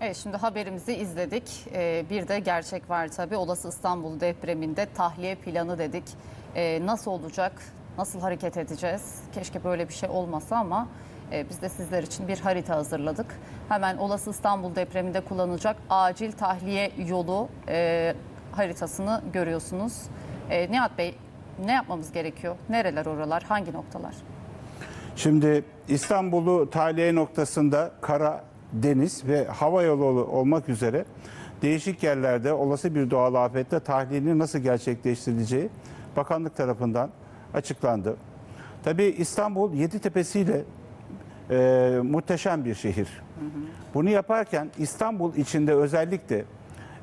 Evet şimdi haberimizi izledik. Ee, bir de gerçek var tabii. Olası İstanbul depreminde tahliye planı dedik. Ee, nasıl olacak? Nasıl hareket edeceğiz? Keşke böyle bir şey olmasa ama e, biz de sizler için bir harita hazırladık. Hemen olası İstanbul depreminde kullanılacak acil tahliye yolu e, haritasını görüyorsunuz. E, Nihat Bey ne yapmamız gerekiyor? Nereler oralar? Hangi noktalar? Şimdi İstanbul'u tahliye noktasında kara, deniz ve hava yolu olmak üzere değişik yerlerde olası bir doğal afette tahliyenin nasıl gerçekleştirileceği bakanlık tarafından açıklandı. Tabii İstanbul yedi tepesiyle e, muhteşem bir şehir. Bunu yaparken İstanbul içinde özellikle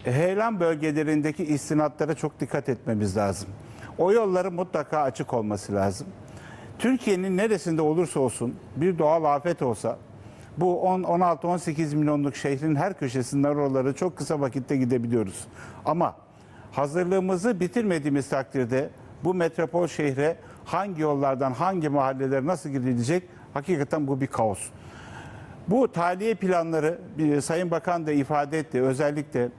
heyelan bölgelerindeki istinatlara çok dikkat etmemiz lazım. O yolların mutlaka açık olması lazım. Türkiye'nin neresinde olursa olsun bir doğal afet olsa bu 10, 16, 18 milyonluk şehrin her köşesinden oraları çok kısa vakitte gidebiliyoruz. Ama hazırlığımızı bitirmediğimiz takdirde bu metropol şehre hangi yollardan hangi mahalleler nasıl gidilecek hakikaten bu bir kaos. Bu tahliye planları bir Sayın Bakan da ifade etti. Özellikle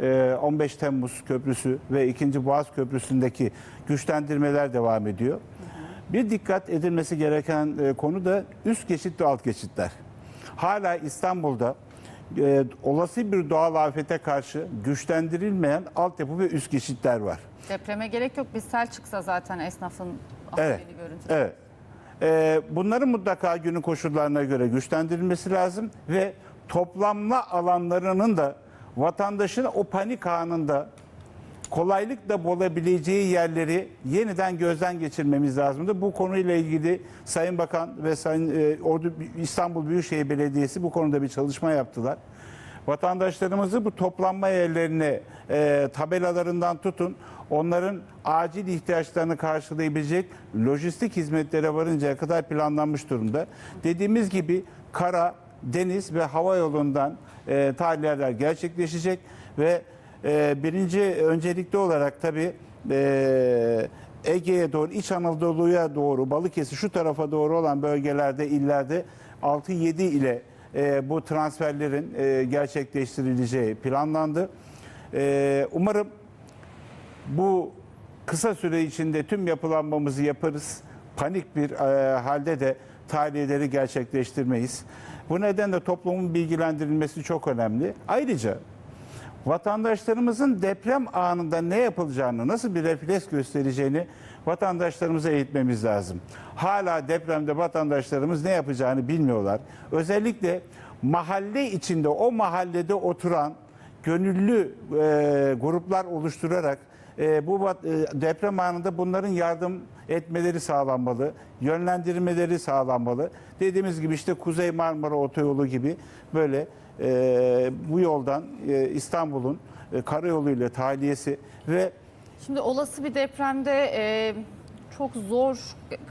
e, 15 Temmuz Köprüsü ve 2. Boğaz Köprüsü'ndeki güçlendirmeler devam ediyor. Bir dikkat edilmesi gereken e, konu da üst geçit ve alt geçitler. Hala İstanbul'da e, olası bir doğal afete karşı güçlendirilmeyen altyapı ve üst geçitler var. Depreme gerek yok. Bir sel çıksa zaten esnafın Evet. görüntü. Evet. Ee, bunların mutlaka günün koşullarına göre güçlendirilmesi lazım ve toplanma alanlarının da vatandaşın o panik anında kolaylıkla bulabileceği yerleri yeniden gözden geçirmemiz lazımdı. Bu konuyla ilgili Sayın Bakan ve Sayın e, Ordu İstanbul Büyükşehir Belediyesi bu konuda bir çalışma yaptılar. Vatandaşlarımızı bu toplanma yerlerine e, tabelalarından tutun onların acil ihtiyaçlarını karşılayabilecek lojistik hizmetlere varıncaya kadar planlanmış durumda. Dediğimiz gibi kara, deniz ve hava yolundan e, tahliyeler gerçekleşecek ve e, birinci öncelikli olarak tabii e, Ege'ye doğru, İç Anadolu'ya doğru, Balıkesir şu tarafa doğru olan bölgelerde, illerde 6-7 ile e, bu transferlerin e, gerçekleştirileceği planlandı. Umarım bu kısa süre içinde tüm yapılanmamızı yaparız. Panik bir halde de tahliyeleri gerçekleştirmeyiz. Bu nedenle toplumun bilgilendirilmesi çok önemli. Ayrıca vatandaşlarımızın deprem anında ne yapılacağını, nasıl bir refleks göstereceğini vatandaşlarımıza eğitmemiz lazım. Hala depremde vatandaşlarımız ne yapacağını bilmiyorlar. Özellikle mahalle içinde o mahallede oturan gönüllü e, gruplar oluşturarak e, bu deprem anında bunların yardım etmeleri sağlanmalı, yönlendirmeleri sağlanmalı. Dediğimiz gibi işte Kuzey Marmara Otoyolu gibi böyle e, bu yoldan e, İstanbul'un e, karayoluyla tahliyesi ve Şimdi olası bir depremde e, çok zor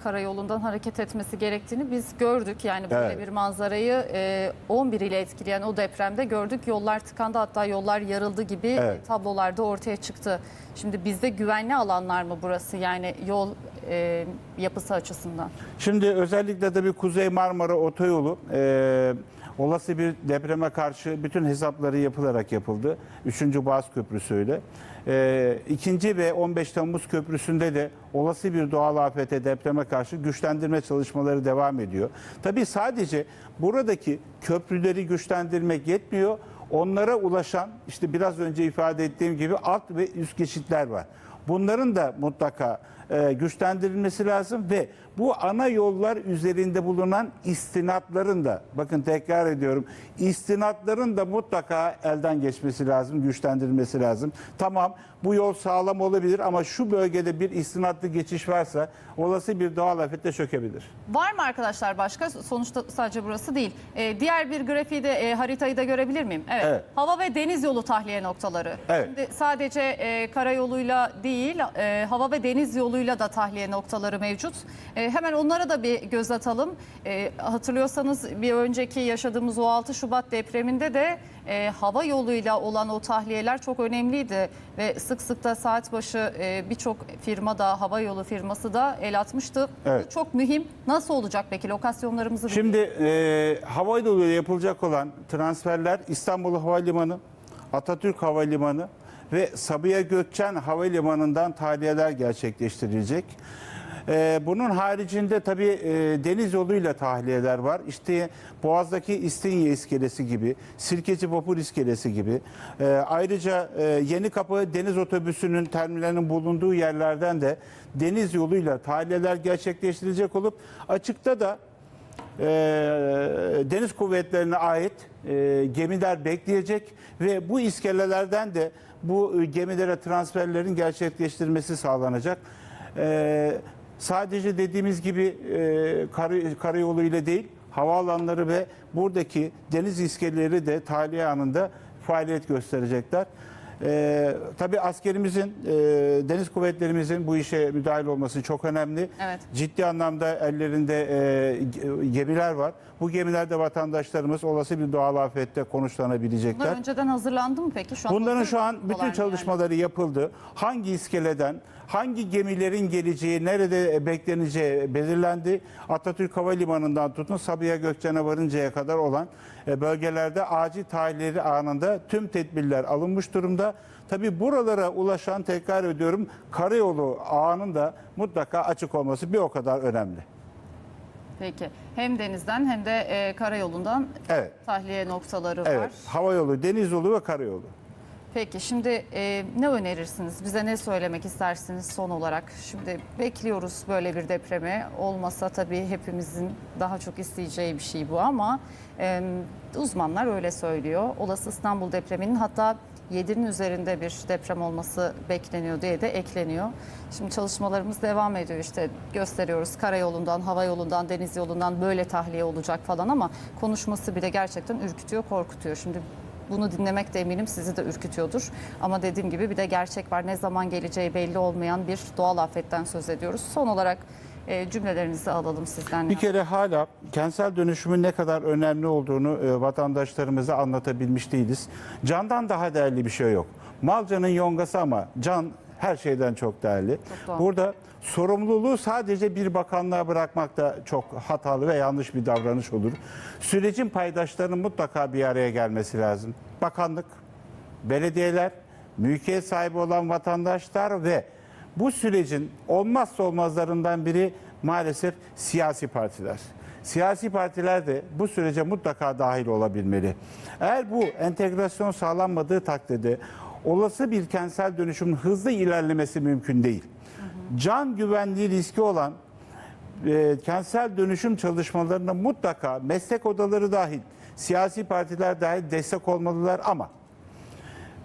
karayolundan hareket etmesi gerektiğini biz gördük. Yani böyle Evet. bir manzarayı e, 11 ile etkileyen o depremde gördük. Yollar tıkandı hatta yollar yarıldı gibi Evet. tablolarda ortaya çıktı. Şimdi bizde güvenli alanlar mı burası yani yol e, yapısı açısından? Şimdi özellikle de bir Kuzey Marmara Otoyolu e, olası bir depreme karşı bütün hesapları yapılarak yapıldı. Üçüncü Boğaz Köprüsü öyle. E, ikinci ve 15 Temmuz Köprüsü'nde de olası bir doğal afete depreme karşı güçlendirme çalışmaları devam ediyor. Tabii sadece buradaki köprüleri güçlendirmek yetmiyor. Onlara ulaşan işte biraz önce ifade ettiğim gibi alt ve üst geçitler var. Bunların da mutlaka e, güçlendirilmesi lazım ve bu ana yollar üzerinde bulunan istinatların da bakın tekrar ediyorum istinatların da mutlaka elden geçmesi lazım, güçlendirilmesi lazım. Tamam bu yol sağlam olabilir ama şu bölgede bir istinatlı geçiş varsa olası bir doğal afette çökebilir. Var mı arkadaşlar başka? Sonuçta sadece burası değil. E, diğer bir grafiği de e, haritayı da görebilir miyim? Evet. Evet. Hava ve deniz yolu tahliye noktaları. Evet. Şimdi sadece e, karayoluyla değil, e, hava ve deniz yolu yoluyla da tahliye noktaları mevcut. E, hemen onlara da bir göz atalım. E, hatırlıyorsanız bir önceki yaşadığımız o 6 Şubat depreminde de e, hava yoluyla olan o tahliyeler çok önemliydi ve sık sık da saat başı e, birçok firma da hava yolu firması da el atmıştı. Evet. Bu çok mühim. Nasıl olacak peki lokasyonlarımızı Şimdi e, havayoluyla yapılacak olan transferler İstanbul Havalimanı, Atatürk Havalimanı ve Sabiha Gökçen Havalimanı'ndan tahliyeler gerçekleştirilecek. E, bunun haricinde tabii e, deniz yoluyla tahliyeler var. İşte Boğaz'daki İstinye iskelesi gibi, Sirkeci Vapur iskelesi gibi. E, ayrıca e, Yeni Kapı Deniz Otobüsü'nün terminalinin bulunduğu yerlerden de deniz yoluyla tahliyeler gerçekleştirilecek olup açıkta da e, deniz kuvvetlerine ait e, gemiler bekleyecek ve bu iskelelerden de bu e, gemilere transferlerin gerçekleştirilmesi sağlanacak. E, sadece dediğimiz gibi e, karı, karayolu ile değil havaalanları ve buradaki deniz iskeleleri de tahliye anında faaliyet gösterecekler. Ee, tabii askerimizin, e, deniz kuvvetlerimizin bu işe müdahil olması çok önemli. Evet. Ciddi anlamda ellerinde e, ge- gemiler var. Bu gemilerde vatandaşlarımız olası bir doğal afette konuşlanabilecekler. Bunlar önceden hazırlandı mı peki? Şu an Bunların şu an bütün yani. çalışmaları yapıldı. Hangi iskeleden, hangi gemilerin geleceği, nerede bekleneceği belirlendi. Atatürk Havalimanı'ndan tutun Sabiha Gökçen'e varıncaya kadar olan e, bölgelerde acil tahliyeleri anında tüm tedbirler alınmış durumda. Tabii buralara ulaşan tekrar ediyorum karayolu ağının da mutlaka açık olması bir o kadar önemli. Peki. Hem denizden hem de e, karayolundan Evet. tahliye noktaları var. Evet, havayolu, deniz yolu ve karayolu. Peki şimdi e, ne önerirsiniz? Bize ne söylemek istersiniz son olarak? Şimdi bekliyoruz böyle bir depremi. Olmasa tabii hepimizin daha çok isteyeceği bir şey bu ama e, uzmanlar öyle söylüyor. Olası İstanbul depreminin hatta 7'nin üzerinde bir deprem olması bekleniyor diye de ekleniyor. Şimdi çalışmalarımız devam ediyor işte gösteriyoruz karayolundan, hava yolundan, deniz yolundan böyle tahliye olacak falan ama konuşması bile gerçekten ürkütüyor, korkutuyor. Şimdi bunu dinlemek de eminim sizi de ürkütüyordur. Ama dediğim gibi bir de gerçek var. Ne zaman geleceği belli olmayan bir doğal afetten söz ediyoruz. Son olarak e, cümlelerinizi alalım sizden. Bir kere hala kentsel dönüşümün ne kadar önemli olduğunu e, vatandaşlarımıza anlatabilmiş değiliz. Candan daha değerli bir şey yok. Mal canın yongası ama can her şeyden çok değerli. Çok. Burada sorumluluğu sadece bir bakanlığa bırakmak da çok hatalı ve yanlış bir davranış olur. Sürecin paydaşlarının mutlaka bir araya gelmesi lazım. Bakanlık, belediyeler, mülkiyet sahibi olan vatandaşlar ve bu sürecin olmazsa olmazlarından biri maalesef siyasi partiler. Siyasi partiler de bu sürece mutlaka dahil olabilmeli. Eğer bu entegrasyon sağlanmadığı takdirde olası bir kentsel dönüşümün hızlı ilerlemesi mümkün değil. Can güvenliği riski olan e, kentsel dönüşüm çalışmalarına mutlaka meslek odaları dahil, siyasi partiler dahil destek olmalılar ama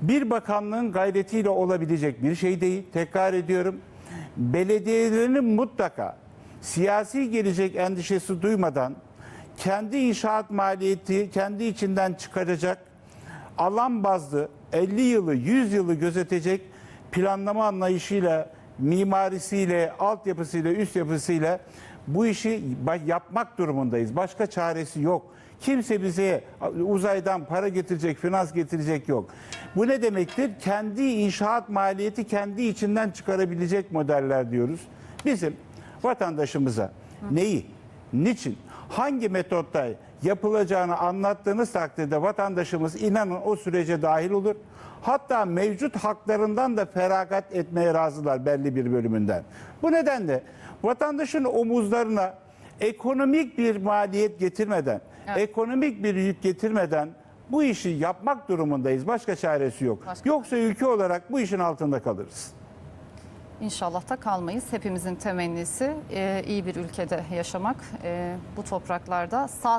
bir bakanlığın gayretiyle olabilecek bir şey değil. Tekrar ediyorum. Belediyelerin mutlaka siyasi gelecek endişesi duymadan kendi inşaat maliyeti kendi içinden çıkaracak alan bazlı 50 yılı 100 yılı gözetecek planlama anlayışıyla mimarisiyle altyapısıyla üst yapısıyla bu işi yapmak durumundayız. Başka çaresi yok. Kimse bize uzaydan para getirecek, finans getirecek yok. Bu ne demektir? Kendi inşaat maliyeti kendi içinden çıkarabilecek modeller diyoruz. Bizim vatandaşımıza neyi, niçin, hangi metotta yapılacağını anlattığınız takdirde vatandaşımız inanın o sürece dahil olur. Hatta mevcut haklarından da feragat etmeye razılar belli bir bölümünden. Bu nedenle vatandaşın omuzlarına ekonomik bir maliyet getirmeden, Evet. ekonomik bir yük getirmeden bu işi yapmak durumundayız. Başka çaresi yok. Başka- Yoksa ülke olarak bu işin altında kalırız. İnşallah da kalmayız. Hepimizin temennisi e, iyi bir ülkede yaşamak, e, bu topraklarda sağ